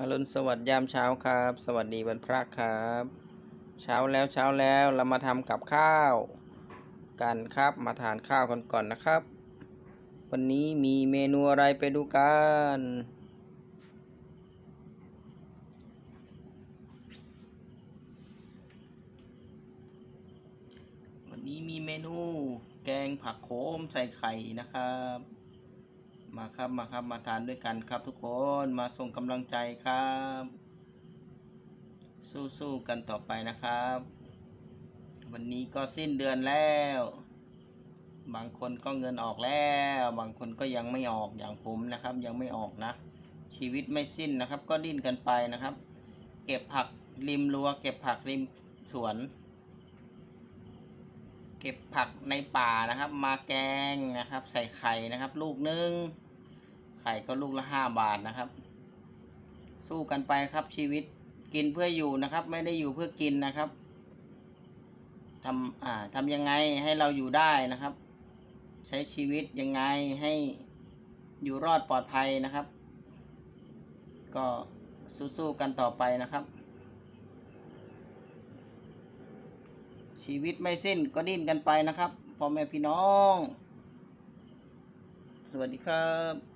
อรุณสวัสดิ์ยามเช้าครับ สวัสดีวันพระครับ เช้าแล้วเช้าแล้วเรามาทำกับข้าว กันครับมาทานข้าวกันก่อนนะครับ วันนี้มีเมนูอะไรไปดูกันวันนี้มีเมนูแกงผักโขมใส่ไข่นะครับ มาครับมาครับมาทานด้วยกันครับทุกคนมาส่งกำลังใจครับ สู้ๆกันต่อไปนะครับ วันนี้ก็สิ้นเดือนแล้ว บางคนก็เงินออกแล้ว บางคนก็ยังไม่ออกอย่างผมนะครับ ยังไม่ออกนะ ชีวิตไม่สิ้นนะครับ ก็ดิ้นกันไปนะครับ เก็บผักริมรั้วเก็บผักริมสวน เก็บผักในป่านะครับ มาแกงนะครับ ใส่ไข่นะครับ ลูกนึงไข่ก็ลูกละห้าบาทนะครับ สู้กันไปครับชีวิตกินเพื่ออยู่นะครับ ไม่ได้อยู่เพื่อกินนะครับทำอ่าทำยังไงให้เราอยู่ได้นะครับ ใช้ชีวิตยังไงให้อยู่รอดปลอดภัยนะครับ ก็สู้ๆกันต่อไปนะครับ ชีวิตไม่สิ้นก็ดิ้นกันไปนะครับพ่อแม่พี่น้อง สวัสดีครับ